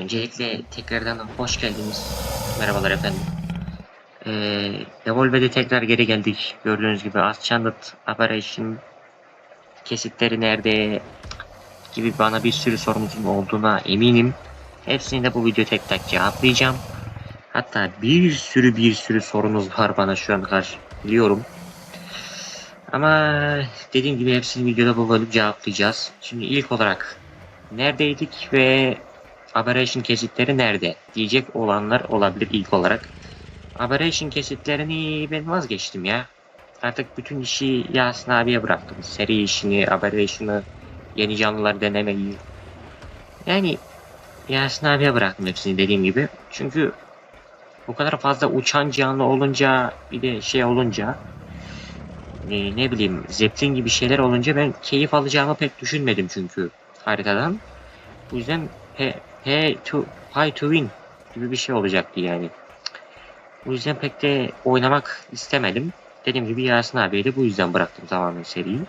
Öncelikle tekrardan hoş geldiniz. Merhabalar efendim. Ee, Devolve'de tekrar geri geldik. Gördüğünüz gibi Ascended Operation kesitleri nerede gibi bana bir sürü sorunuzun olduğuna eminim. Hepsini de bu video tek tek cevaplayacağım. Hatta bir sürü bir sürü sorunuz var bana şu an karşı biliyorum. Ama dediğim gibi hepsini videoda bu cevaplayacağız. Şimdi ilk olarak neredeydik ve Aberration kesitleri nerede diyecek olanlar olabilir ilk olarak. Aberration kesitlerini ben vazgeçtim ya. Artık bütün işi Yasin abiye bıraktım. Seri işini, Aberration'ı, yeni canlılar denemeyi. Yani Yasin abiye bıraktım hepsini dediğim gibi. Çünkü bu kadar fazla uçan canlı olunca bir de şey olunca e, ne bileyim Zeppelin gibi şeyler olunca ben keyif alacağımı pek düşünmedim çünkü haritadan. Bu yüzden he, he to, high to win gibi bir şey olacaktı yani. Bu yüzden pek de oynamak istemedim. Dediğim gibi Yasin abiye de bu yüzden bıraktım tamamen seriyi.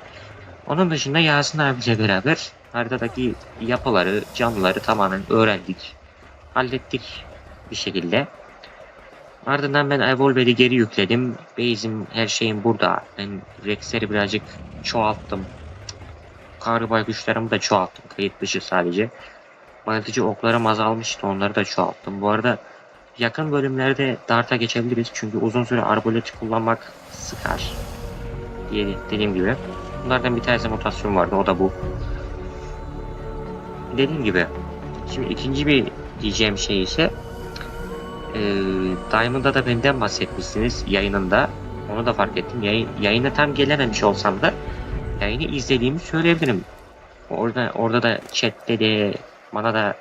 Onun dışında Yasin abiyle beraber haritadaki yapıları, canlıları tamamen öğrendik. Hallettik bir şekilde. Ardından ben Evolve'yi geri yükledim. Base'im her şeyim burada. Ben Rex'leri birazcık çoğalttım. Karı baykuşlarımı da çoğalttım. Kayıt dışı sadece. Bayıltıcı oklarım azalmıştı. Onları da çoğalttım. Bu arada yakın bölümlerde Dart'a geçebiliriz. Çünkü uzun süre arbaleti kullanmak sıkar. Diye dediğim gibi. Bunlardan bir tanesi mutasyon vardı. O da bu. Dediğim gibi. Şimdi ikinci bir diyeceğim şey ise e, Diamond'da da benden bahsetmişsiniz yayınında. Onu da fark ettim. Yayın, yayına tam gelememiş olsam da yayını izlediğimi söyleyebilirim. Orada orada da chatte de bana da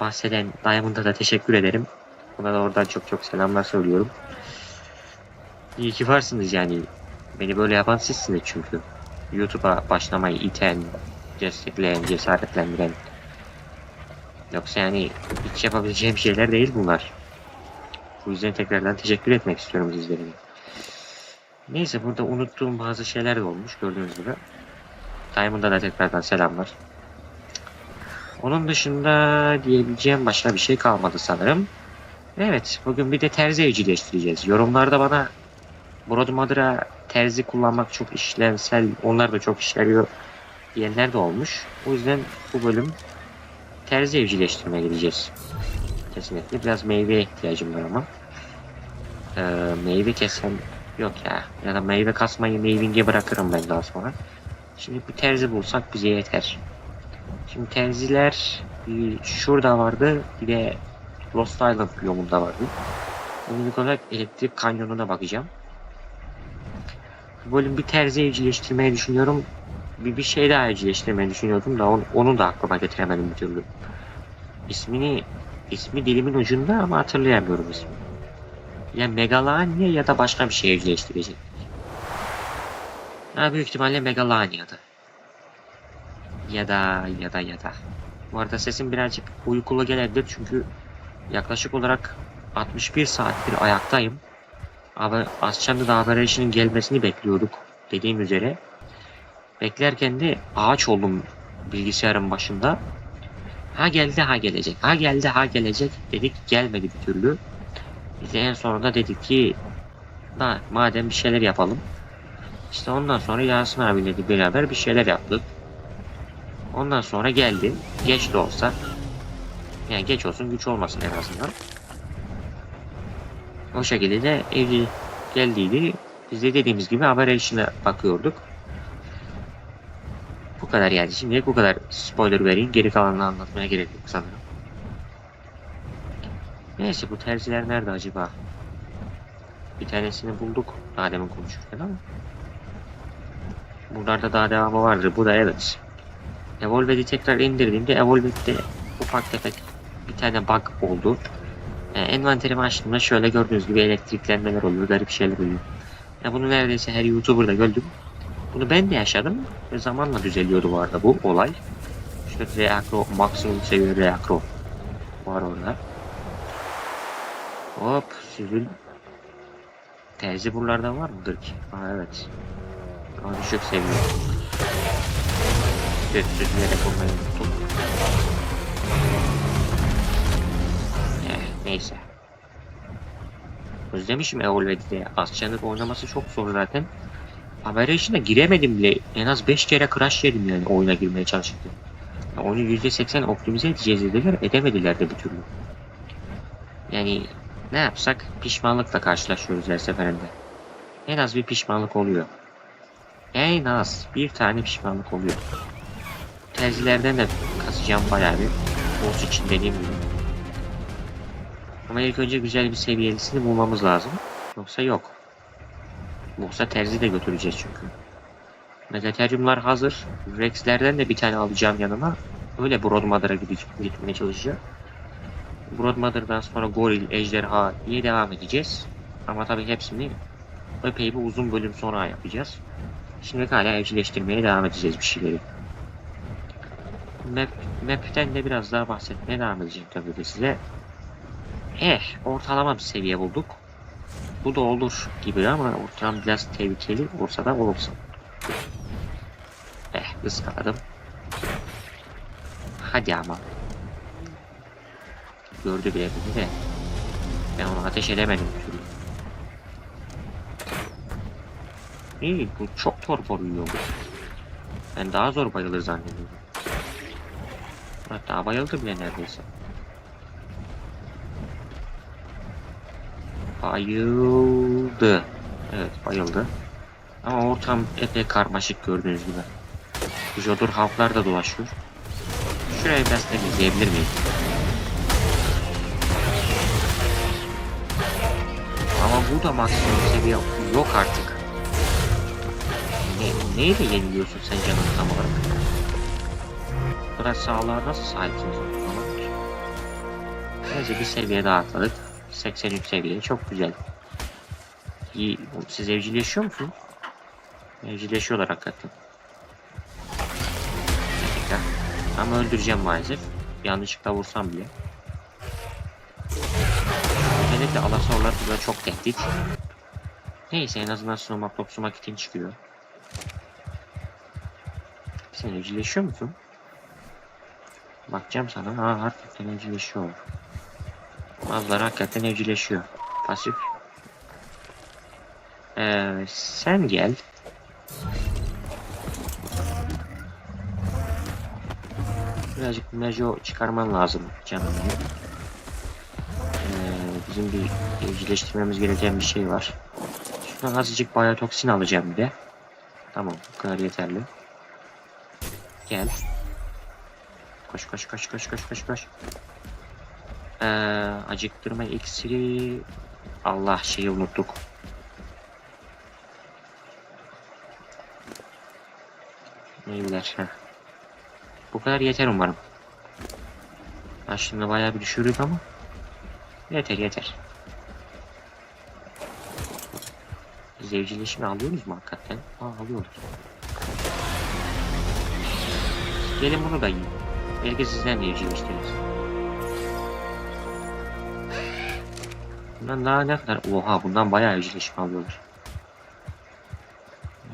bahseden Diamond'a da teşekkür ederim. Buna da oradan çok çok selamlar söylüyorum. İyi ki varsınız yani. Beni böyle yapan sizsiniz çünkü. YouTube'a başlamayı iten, destekleyen, cesaretlendiren. Yoksa yani hiç yapabileceğim şeyler değil bunlar. Bu yüzden tekrardan teşekkür etmek istiyorum sizlerine. Neyse burada unuttuğum bazı şeyler de olmuş gördüğünüz gibi. Diamond'a da tekrardan selamlar. Onun dışında diyebileceğim başka bir şey kalmadı sanırım. Evet bugün bir de terzi evcilleştireceğiz. Yorumlarda bana Broadmother'a terzi kullanmak çok işlevsel, onlar da çok işleriyor diyenler de olmuş. O yüzden bu bölüm terzi evcilleştirmeye gideceğiz. Kesinlikle biraz meyveye ihtiyacım var ama. Ee, meyve kesen yok ya. Ya da meyve kasmayı meyvinge bırakırım ben daha sonra. Şimdi bir terzi bulsak bize yeter. Şimdi terziler bir şurada vardı. Bir de Lost Island biyomunda vardı. Önlük olarak elektrik kanyonuna bakacağım. Bu bölüm bir terzi evcilleştirmeyi düşünüyorum. Bir, bir şey daha evcilleştirmeyi düşünüyordum da onu, onu da aklıma getiremedim bir türlü. İsmini ismi dilimin ucunda ama hatırlayamıyorum ismini. Ya Megalania ya da başka bir şey evcilleştirecek. Ha büyük ihtimalle Megalania'da. Ya da ya da ya da. Bu arada sesim birazcık uykulu gelebilir çünkü yaklaşık olarak 61 saattir ayaktayım. Abi Asçam'da da Aberration'ın gelmesini bekliyorduk dediğim üzere. Beklerken de ağaç oldum bilgisayarın başında. Ha geldi ha gelecek. Ha geldi ha gelecek dedik gelmedi bir türlü. Biz en sonunda dedik ki madem bir şeyler yapalım. İşte ondan sonra Yasin abiyle de beraber bir şeyler yaptık. Ondan sonra geldi. Geç de olsa. Yani geç olsun güç olmasın en azından. O şekilde de evli geldiydi. Biz de dediğimiz gibi haber işine bakıyorduk. Bu kadar yani. Şimdilik bu kadar spoiler vereyim. Geri kalanını anlatmaya gerek yok sanırım. Neyse bu terziler nerede acaba? Bir tanesini bulduk. Daha demin konuşurken ama. Buralarda daha devamı vardır. Bu da evet. Evolved'i tekrar indirdiğimde Evolved'de ufak tefek bir tane bug oldu. Yani envanterimi açtığımda şöyle gördüğünüz gibi elektriklenmeler oluyor. Garip şeyler oluyor. Ya bunu neredeyse her YouTuber'da gördüm. Bunu ben de yaşadım ve zamanla düzeliyordu bu arada bu olay. İşte Reakro, maksimum seviye Reakro var orada. Hop, süzül. Terzi buralardan var mıdır ki? Aa evet. Ama düşük seviye. Evet, süzülerek olmayı unuttum. Neyse. Özlemişim Evolved'de. Asçan'ın oynaması çok zor zaten. Aberration'a giremedim bile. En az 5 kere crash yedim yani oyuna girmeye çalışırken. Ya Oyunu %80 optimize edeceğiz dediler. Edemediler de bir türlü. Yani ne yapsak pişmanlıkla karşılaşıyoruz her seferinde. En az bir pişmanlık oluyor. En az bir tane pişmanlık oluyor. Terzilerden de kasacağım bayağı bir. Boss için dediğim gibi. Ama ilk önce güzel bir seviyelisini bulmamız lazım. Yoksa yok. Yoksa terzi de götüreceğiz çünkü. Megatheriumlar hazır. Rex'lerden de bir tane alacağım yanıma. Öyle Broadmother'a gitmeye çalışacağım. Broadmother'dan sonra Goril, Ejderha diye devam edeceğiz. Ama tabii hepsini epey bir uzun bölüm sonra yapacağız. Şimdi hala evcilleştirmeye devam edeceğiz bir şeyleri. Map, map'ten de biraz daha bahsetmeye devam edeceğim tabii de size. Eh, ortalama bir seviye bulduk. Bu da olur gibi ama ortam biraz tehlikeli olsa da olursun. Eh, ıskaladım. Hadi ama. Gördü bile beni de. Ben onu ateş edemedim türlü. İyi, bu çok torpor yiyor bu. Ben daha zor bayılır zannediyorum. Hatta bayıldı bile neredeyse. Bayıldı. Evet bayıldı. Ama ortam epey karmaşık gördüğünüz gibi. Jodor halklar da dolaşıyor. Şurayı biraz temizleyebilir miyim? Ama bu da maksimum seviye yok artık. Ne, neyle yeniliyorsun sen canım tam olarak? Kadar sağlığa nasıl sahipsiniz o? Neyse bir seviye daha atladık. 83 seviye çok güzel. İyi. Siz evcilleşiyor musunuz? Evcilleşiyorlar hakikaten. Ama öldüreceğim maalesef. Yanlışlıkla vursam bile. Özellikle alasorlar burada çok tehdit. Neyse en azından sumak topsumak için çıkıyor. Sen evcilleşiyor musun? Bakacağım sana. Ha hakikaten evcilleşiyor. Bazıları hakikaten evcilleşiyor. Pasif. Ee, sen gel. Birazcık Mejo çıkarman lazım canım. Ee, bizim bir evcilleştirmemiz gereken bir şey var. Şuradan azıcık bayotoksin alacağım bir de. Tamam bu kadar yeterli. Gel. Koş koş koş koş koş koş koş. Ee, acıktırma iksiri. Allah şeyi unuttuk. Neyler? Heh. Bu kadar yeter umarım. Aslında bayağı bir düşürdük ama. Yeter yeter. Biz evcilleşme alıyoruz mu hakikaten? Aa alıyoruz. Gelin bunu da yiyin. Belki sizden de evcilleştiririz. Bundan daha ne kadar? Oha bundan bayağı evcilleşme alıyorlar.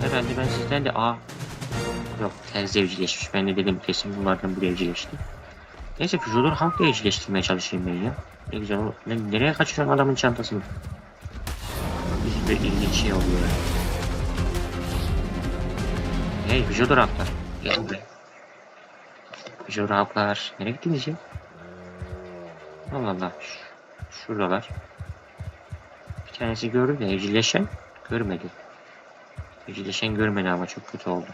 Herhalde ben sizden de aa Yok terzi evcilleşmiş. Ben de dedim kesin bunlardan biri evcilleşti. Neyse Peugeot'ları halkla evcilleştirmeye çalışayım ben ya. Ne güzel o. Ne, nereye kaçırıyorsun adamın çantasını? Bir sürü ilginç şey oluyor. Hey Peugeot'lar halklar. Gel. Halklar. Nereye gittiniz ya? Allah Allah. Şuradalar. Bir tanesi gördü de evcilleşen görmedi. Evcilleşen görmedi ama çok kötü oldu.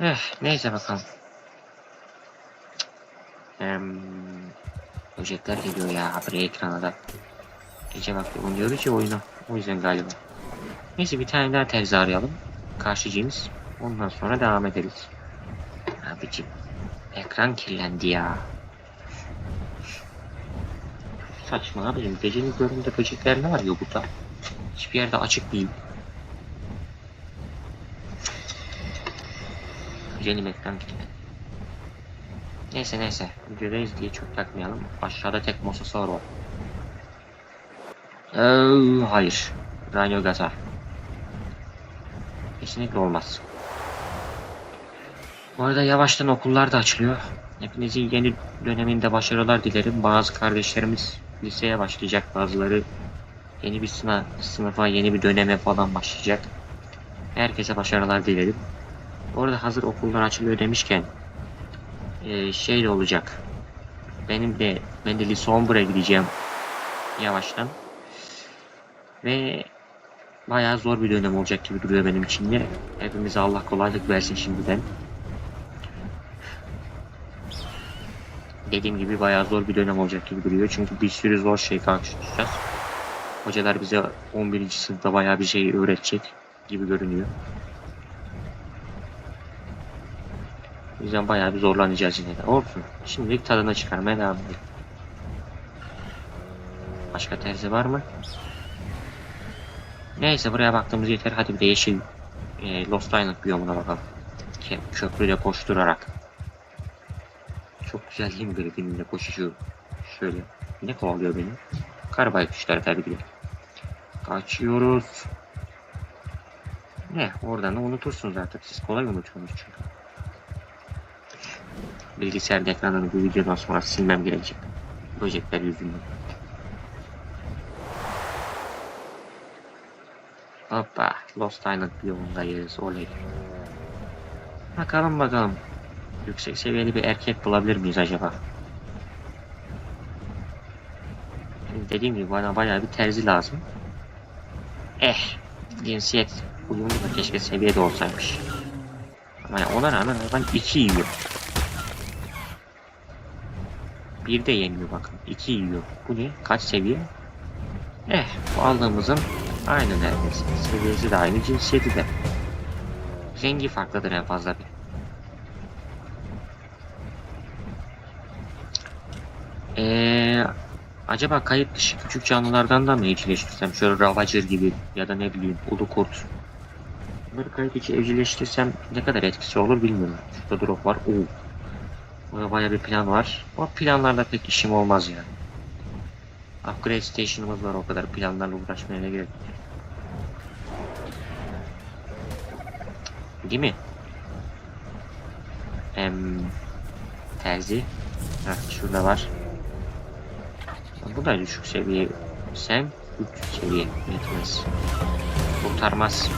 Eh, neyse bakalım. Em, böcekler geliyor ya habire ekrana da. Gece vakti oynuyoruz ya oyunu. O yüzden galiba. Neyse bir tane daha terzi arayalım. Karşıcıyız. Ondan sonra devam ederiz. Abicim. Ekran kirlendi ya. Saçma abicim. Gecenin köründe böcekler ne arıyor burada? Hiçbir yerde açık değil. Benim ekran gitti. Neyse neyse. Videodayız diye çok takmayalım. Aşağıda tek mosasaur var. Ee, hayır. Ranyo Gata. Kesinlikle olmaz. Bu arada yavaştan okullar da açılıyor. Hepinize yeni döneminde başarılar dilerim. Bazı kardeşlerimiz liseye başlayacak. Bazıları yeni bir sınav, sınıfa, yeni bir döneme falan başlayacak. Herkese başarılar dilerim. Orada hazır okullar açılıyor demişken eee şey de olacak. Benim de ben de lise 11'e gideceğim yavaştan. Ve bayağı zor bir dönem olacak gibi duruyor benim için de. Hepimize Allah kolaylık versin şimdiden. Dediğim gibi bayağı zor bir dönem olacak gibi duruyor. Çünkü bir sürü zor şey karşılaşacağız. Hocalar bize 11. sınıfta bayağı bir şey öğretecek gibi görünüyor. O yüzden bayağı bir zorlanacağız yine de. Olsun. Şimdilik tadına çıkarmaya devam edelim. Başka terzi var mı? Neyse buraya baktığımız yeter. Hadi bir de yeşil e, Lost Island biyomuna bakalım. Köprüde koşturarak. Çok güzel böyle benimle koşuşuyor. Şöyle. Ne kovalıyor beni? Karbay kuşları tabii ki. Kaçıyoruz. Ne? Oradan da unutursunuz artık. Siz kolay unutuyorsunuz çünkü. Bilgisayar ekranını bu videodan sonra silmem gerekecek. Böcekler yüzünden. Hoppa. Lost Island biyomundayız. Oley. Bakalım bakalım. Yüksek seviyeli bir erkek bulabilir miyiz acaba? Dediğim gibi bana bayağı bir terzi lazım. Eh. Cinsiyet uyumu da keşke seviyede olsaymış. Ama ya ona rağmen hayvan 2 yiyor. Bir de yemiyor bakın. 2 yiyor. Bu ne? Kaç seviye? Eh bu aldığımızın aynı neredeyse. Seviyesi de aynı cinsiyeti de. Rengi farklıdır en fazla bir. Ee, acaba kayıt dışı küçük canlılardan da mı evcilleştirsem? Şöyle Ravager gibi ya da ne bileyim Ulu Kurt. Bunları kayıt içi evcilleştirsem ne kadar etkisi olur bilmiyorum. Şurada drop var. Oo. Burada bayağı bir plan var. O planlarla pek işim olmaz ya. Upgrade station'ımız var o kadar planlarla uğraşmaya ne gerek? Değil mi? Em, terzi. Heh, şurada var. Bu da düşük seviye. Sen 3 seviye yetmez. Kurtarmaz.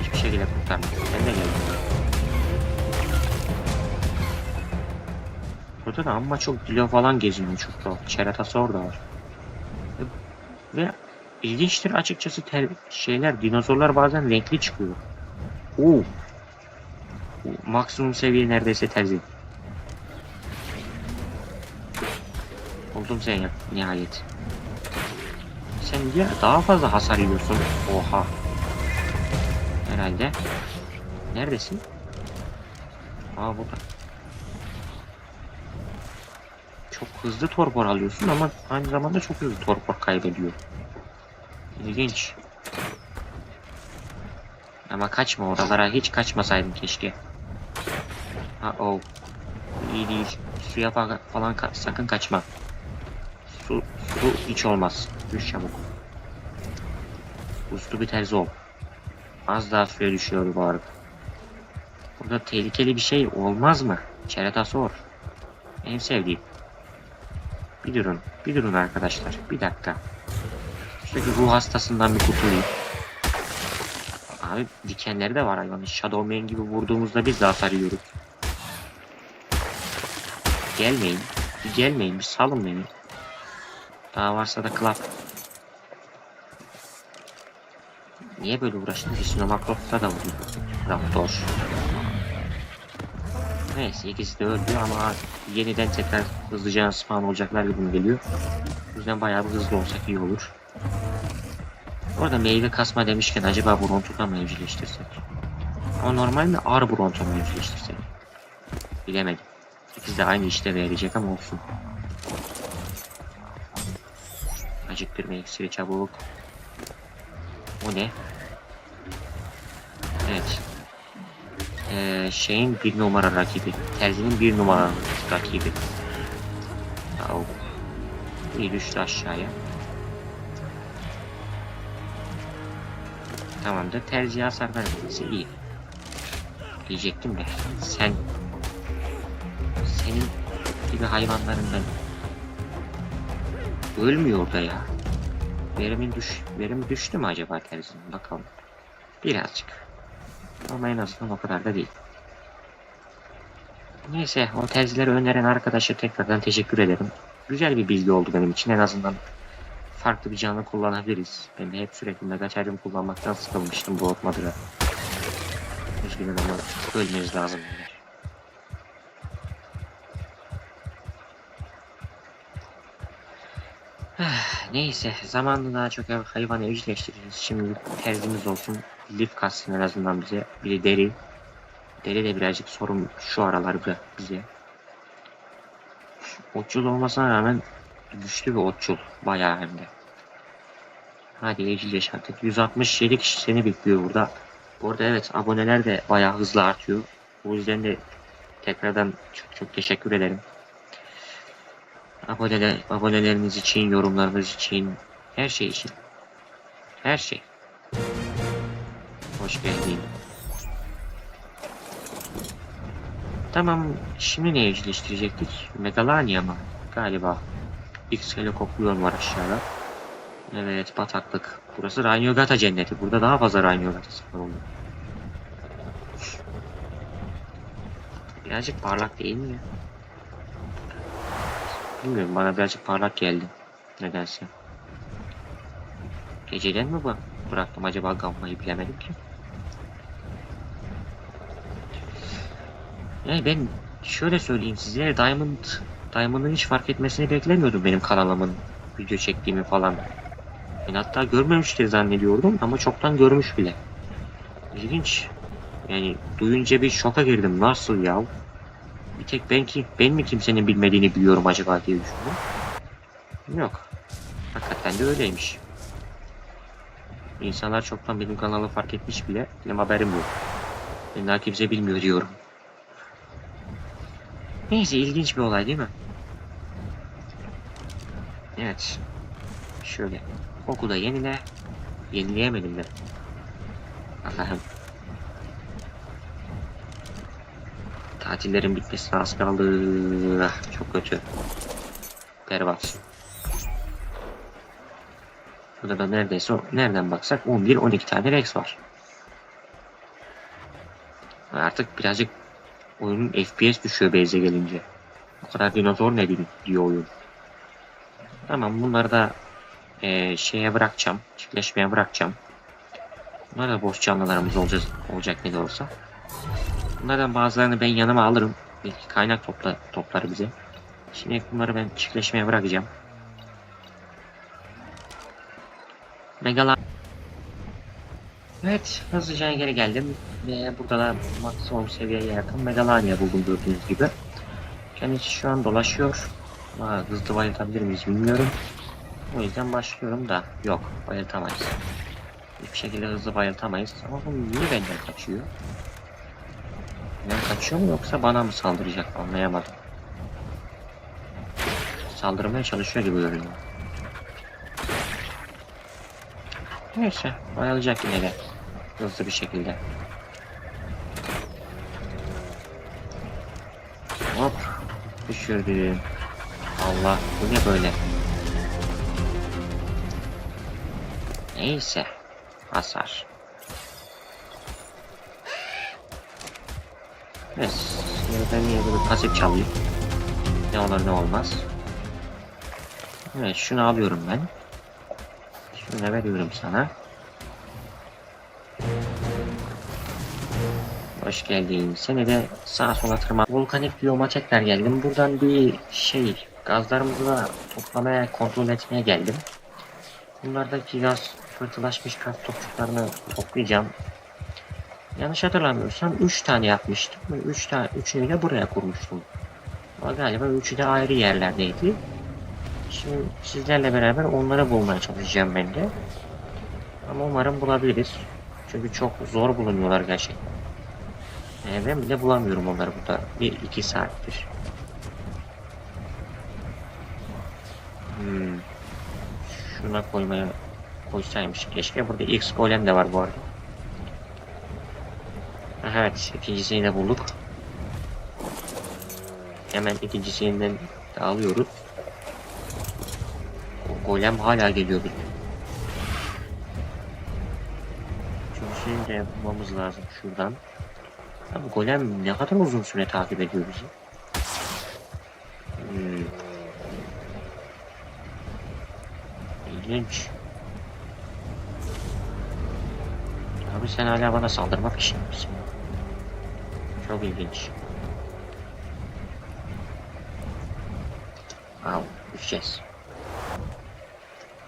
Hiçbir şekilde kurtarmaz. Sen de gel. Burada da amma çok dilo falan geziniyor çok da. Çeratası orada var. Ve ilginçtir açıkçası ter şeyler dinozorlar bazen renkli çıkıyor. Oo. Maksimum seviye neredeyse terzi. Buldum seni nihayet. Sen ya daha fazla hasar yiyorsun. Oha. Herhalde. Neredesin? Aa burada. Çok hızlı torpor alıyorsun ama aynı zamanda çok hızlı torpor kaybediyor. İlginç. Ama kaçma oralara hiç kaçmasaydın keşke. Ha o. İyi değil. Suya fa- falan ka- sakın kaçma. Su, su hiç olmaz. Düş çabuk. Uslu bir terzi ol. Az daha suya düşüyor bu arada. Burada tehlikeli bir şey olmaz mı? Çereta sor. En sevdiğim. Bir durun. Bir durun arkadaşlar. Bir dakika. Şuradaki ruh hastasından bir kurtulayım. Abi dikenleri de var hayvanın. Shadow Man gibi vurduğumuzda biz de hasar yiyoruz. Gelmeyin. Bir gelmeyin. Bir salın beni. Daha varsa da klap. Niye böyle uğraştın ki? Sinomakrops'a da vurdu. Raptor. Neyse ikisi de öldü ama yeniden tekrar hızlıca spawn olacaklar gibi geliyor. O yüzden bayağı bir hızlı olsak iyi olur. Orada meyve kasma demişken acaba Bronto'da mı evcilleştirsek? Ama normal mi Arbronto mu evcilleştirsek? Bilemedim. İkisi de aynı işte verecek ama olsun. Acıktırma iksiri çabuk. O ne? Evet. Ee, şeyin bir numara rakibi. Terzinin bir numara rakibi. Au. İyi düştü aşağıya. Tamamdır. Terziye hasar vermesi iyi. Diyecektim de. Sen... Senin gibi hayvanlarından ölmüyor da ya. Verimin düş, verim düştü mü acaba terzinin? Bakalım. Birazcık. Ama en azından o kadar da değil. Neyse o terzileri öneren arkadaşa tekrardan teşekkür ederim. Güzel bir bilgi oldu benim için. En azından farklı bir canlı kullanabiliriz. Ben de hep sürekli Megatherium kullanmaktan sıkılmıştım bu Otmadır'a. Üzgünüm ama ölmeniz lazım. beyler. Neyse zamanla daha çok hayvanı evcilleştireceğiz. Şimdi terzimiz olsun. Lif katsın en azından bize. Bir de deri. Deri de birazcık sorun şu aralar bırak bize. Otçul olmasına rağmen güçlü bir otçul. Bayağı hem de. Hadi evcilleş artık. 167 kişi seni bekliyor burada. Bu arada evet aboneler de bayağı hızlı artıyor. O yüzden de tekrardan çok çok teşekkür ederim. Aboneler, aboneleriniz için, yorumlarınız için, her şey için. Her şey. Hoş geldin. Tamam, şimdi ne evcilleştirecektik? Megalania mı? Galiba. X helikopter var aşağıda. Evet, bataklık. Burası Ranyogata cenneti. Burada daha fazla Ranyogata var oluyor. Birazcık parlak değil mi? Bilmiyorum bana birazcık parlak geldi. Nedense. Geceden mi bu? Bıraktım acaba gammayı bilemedim ki. Yani ben şöyle söyleyeyim size Diamond Diamond'ın hiç fark etmesini beklemiyordum benim kanalımın video çektiğimi falan. Ben hatta görmemiştir zannediyordum ama çoktan görmüş bile. İlginç. Yani duyunca bir şoka girdim. Nasıl ya? Bir tek ben ki ben mi kimsenin bilmediğini biliyorum acaba diye düşündüm. Yok. Hakikaten de öyleymiş. İnsanlar çoktan benim kanalı fark etmiş bile. Benim haberim yok. Ben daha kimse bilmiyor diyorum. Neyse ilginç bir olay değil mi? Evet. Şöyle. Oku da yenile. Yenileyemedim de. Allah'ım. Tatillerin bitmesine az kaldı. Ah, Çok kötü. Berbat. Burada da neredeyse nereden baksak 11-12 tane Rex var. Artık birazcık oyunun FPS düşüyor base'e gelince. O kadar dinozor ne diyor oyun. Tamam bunları da eee, şeye bırakacağım. Çiftleşmeye bırakacağım. Bunlar da boş canlılarımız olacak, olacak ne de olsa. Bunlardan bazılarını ben yanıma alırım. Belki kaynak topla, toplar bize. Şimdi bunları ben çiftleşmeye bırakacağım. Megalan. Evet, hızlıca geri geldim ve burada da maksimum seviyeye yakın Megalania buldum gördüğünüz gibi. Kendisi şu an dolaşıyor. Ama hızlı bayıltabilir miyiz bilmiyorum. O yüzden başlıyorum da yok bayıltamayız. Hiçbir şekilde hızlı bayıltamayız ama bu niye benden kaçıyor? Ben kaçıyor mu yoksa bana mı saldıracak anlayamadım. Saldırmaya çalışıyor gibi görünüyor. Neyse bayılacak yine de. Hızlı bir şekilde. Hop. Düşürdüm. Allah bu ne böyle? Neyse. Hasar. Şimdi ben niye böyle pasif çalayım? Ne olur ne olmaz. Evet şunu alıyorum ben. Şunu veriyorum sana. Hoş geldin. Seni de sağa sola tırman. Volkanik biyoma tekrar geldim. Buradan bir şey gazlarımızı da toplamaya, kontrol etmeye geldim. Bunlardaki gaz fırtılaşmış gaz topçuklarını toplayacağım. Yanlış hatırlamıyorsam 3 tane yapmıştım. 3 tane, üçünü de buraya kurmuştum. Ama galiba üçü de ayrı yerlerdeydi. Şimdi sizlerle beraber onları bulmaya çalışacağım ben de. Ama umarım bulabiliriz. Çünkü çok zor bulunuyorlar gerçekten. Ee, ben bile bulamıyorum onları burada. 1-2 saattir. Hmm. Şuna koymaya koysaymış. Keşke burada X golem de var bu arada. Evet, ikincisini de bulduk. Hemen ikincisinden de alıyoruz. O golem hala geliyor bir. Üçüncüsünü de bulmamız lazım şuradan. Abi golem ne kadar uzun süre takip ediyor bizi. Hmm. İlginç. Abi sen hala bana saldırmak peşinde misin? Çok ilginç. Al, düşeceğiz.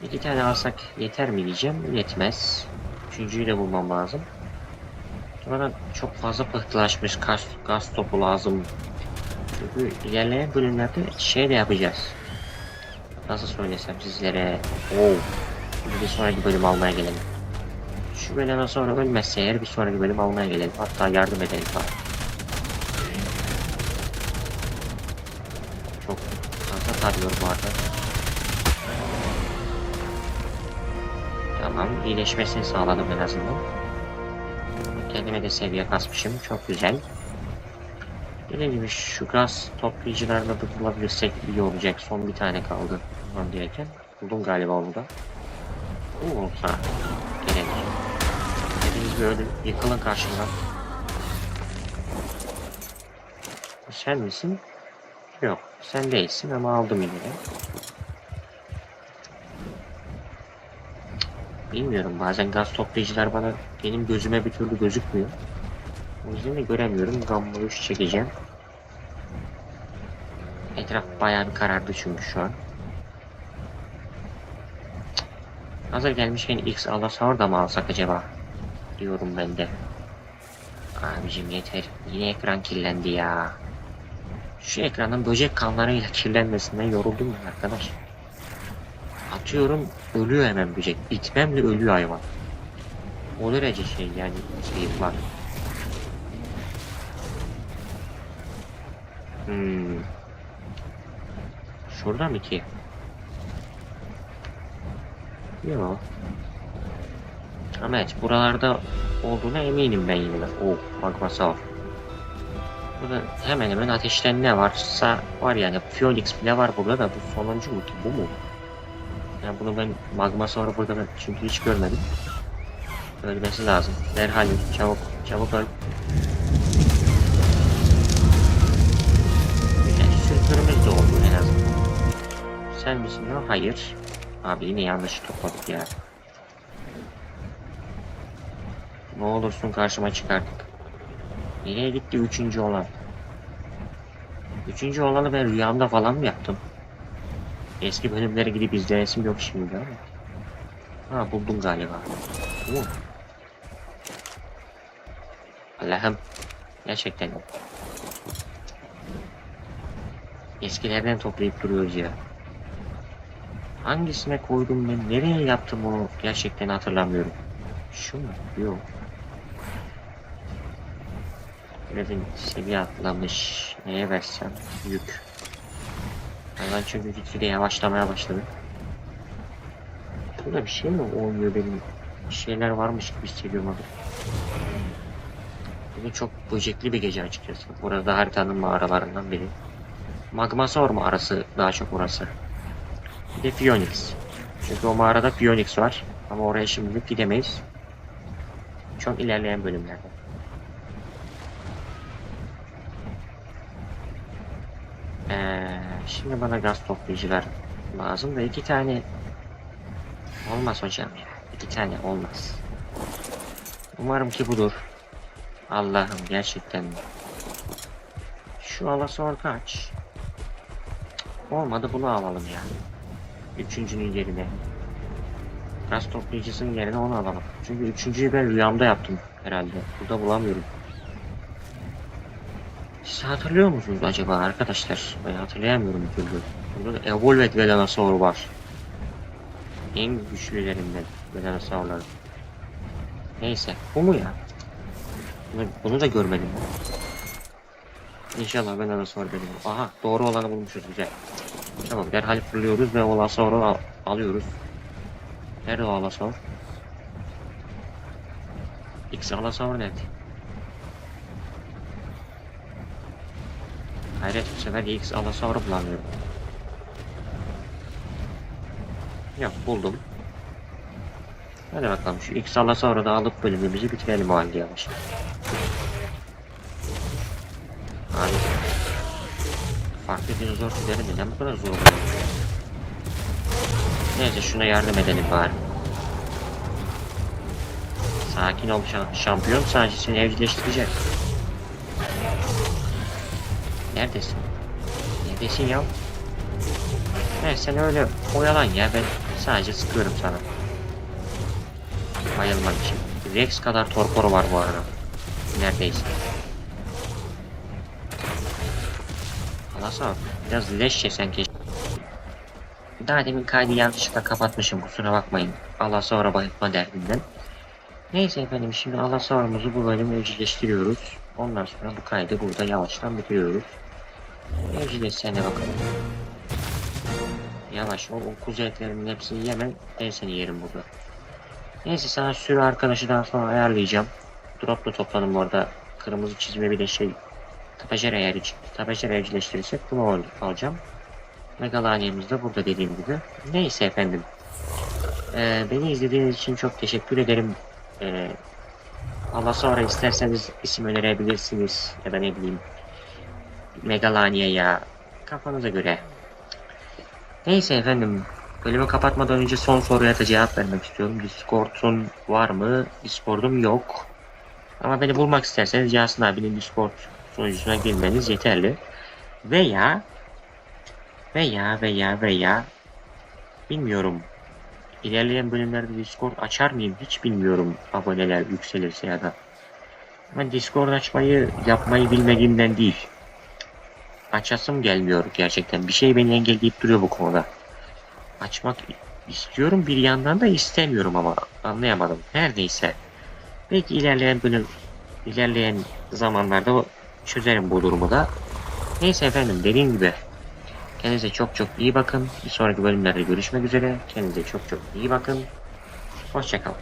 İki tane alsak yeter mi diyeceğim. Yetmez. Üçüncüyü de bulmam lazım. Sonra çok fazla pıhtılaşmış gaz, gaz topu lazım. Çünkü ilerleyen bölümlerde şey de yapacağız. Nasıl söylesem sizlere. Oo. Bir sonraki bölüm almaya gelelim. Şu bölümden sonra ölmezse eğer bir sonraki bölüm almaya gelelim. Hatta yardım edelim falan. İyileşmesini sağladım en azından. Kendime de seviye kasmışım, çok güzel. Dediğim gibi şu gaz toplayıcılarını da bulabilirsek iyi olacak. Son bir tane kaldı. Bundan diyeken. Buldum galiba onu da. Oo, ha. Gerek. Dediğiniz gibi öyle yıkılın karşımdan. Sen misin? Yok, sen değilsin ama aldım yine. Bilmiyorum bazen gaz toplayıcılar bana benim gözüme bir türlü gözükmüyor. O yüzden de göremiyorum. 3 çekeceğim. Etraf bayağı bir karardı çünkü şu an. Hazır gelmişken X Alasaur da mı alsak acaba? Diyorum ben de. Abicim yeter. Yine ekran kirlendi ya. Şu ekranın böcek kanlarıyla kirlenmesinden yoruldum ben arkadaş. Atıyorum ölüyor hemen böcek. Bitmemle ölüyor hayvan. O derece şey yani şey var. Hmm. Şurada mı ki? Yok. Ama evet buralarda olduğuna eminim ben yine. Oh magma sağ. Burada hemen hemen ateşten ne varsa var yani. Phoenix bile var burada da bu sonuncu mu ki bu mu? Yani bunu ben magma sonra burada ben çünkü hiç görmedim. Ölmesi lazım. Derhal çabuk çabuk öl. Güzel sürpürümüz de oldu en azından. Sen misin o? Hayır. Abi yine yanlış topladık ya. Ne olursun karşıma çıkardık. Nereye gitti üçüncü olan? Üçüncü olanı ben rüyamda falan mı yaptım? Eski bölümlere gidip izleyesim yok şimdi ama. Ha buldum galiba. Allah'ım. Gerçekten. Eskilerden toplayıp duruyoruz ya. Hangisine koydum ben? Nereye yaptım onu? Gerçekten hatırlamıyorum. Şu mu? Yok. Dedim seviye atlamış. Neye versem? Yük. Hayvan çünkü gitgide yavaşlamaya başladı. Burada bir şey mi oluyor benim? Bir şeyler varmış gibi hissediyorum abi. Bugün çok böcekli bir gece açıkçası. Burada haritanın mağaralarından biri. Magmasaur mağarası daha çok orası. Bir de Phoenix. Çünkü o mağarada Phoenix var. Ama oraya şimdilik gidemeyiz. Çok ilerleyen bölümlerde. Ee, şimdi bana gaz toplayıcılar lazım da iki tane olmaz hocam ya. İki tane olmaz. Umarım ki budur. Allah'ım gerçekten. Şu alasor kaç? Olmadı bunu alalım ya. Üçüncünün yerine. Gaz toplayıcısının yerine onu alalım. Çünkü üçüncüyü ben rüyamda yaptım herhalde. Burada bulamıyorum. Hatırlıyor musunuz acaba arkadaşlar? Ben hatırlayamıyorum türlü. Burada da Evolved Velanosaur var. En güçlülerinden Velanosaurlar. Neyse bu mu ya? Bunu, bunu da görmedim. İnşallah Velanosaur benim. Aha doğru olanı bulmuşuz güzel. Tamam derhal fırlıyoruz ve o Lasaur'u al alıyoruz. Nerede o Alasaur? X Alasaur nerede? Hayret bu sefer X Alasaur'u bulamıyorum. Yok buldum. Hadi bakalım şu X Alasaur'u da alıp bölümümüzü bitirelim o halde yavaş. Abi. Farklı dinozor türleri neden bu kadar zor oluyor? Neyse şuna yardım edelim bari. Sakin ol şa- şampiyon sadece seni evcilleştirecek. Neredesin? Neredesin ya? Evet sen öyle oyalan ya ben sadece sıkıyorum sana. Bayılman için. Rex kadar torporu var bu arada. Neredeyse. Alasa biraz leş yesen keşke. Daha demin kaydı yanlışlıkla kapatmışım kusura bakmayın. Allah sonra bayılma derdinden. Neyse efendim şimdi Allah sonramızı bu bölümü evcilleştiriyoruz. Ondan sonra bu kaydı burada yavaştan bitiriyoruz. Evcilleşsene bakalım. Yavaş ol, o kuzu etlerimin hepsini yeme, ben seni yerim burada. Neyse sana sürü arkadaşı daha sonra ayarlayacağım. Drop da topladım bu arada. Kırmızı çizme bir de şey Tapajer eğer Tapajer evcilleştirirsek bunu al- alacağım. Megalaniyemiz de burada dediğim gibi. Neyse efendim. Ee, beni izlediğiniz için çok teşekkür ederim. Ee, Allah sonra isterseniz isim önerebilirsiniz ya da ne bileyim Megalania ya kafanıza göre. Neyse efendim bölümü kapatmadan önce son soruya da cevap vermek istiyorum. Discord'un var mı? Discord'um yok. Ama beni bulmak isterseniz Yasin abinin Discord sunucusuna girmeniz yeterli. Veya veya veya veya bilmiyorum. İlerleyen bölümlerde Discord açar mıyım hiç bilmiyorum aboneler yükselirse ya da. Ben Discord açmayı yapmayı bilmediğimden değil. Açasım gelmiyor gerçekten. Bir şey beni engelleyip duruyor bu konuda. Açmak istiyorum bir yandan da istemiyorum ama anlayamadım. Her neyse. Belki ilerleyen bölüm ilerleyen zamanlarda çözerim bu durumu da. Neyse efendim dediğim gibi kendinize çok çok iyi bakın. Bir sonraki bölümlerde görüşmek üzere. Kendinize çok çok iyi bakın. Hoşçakalın.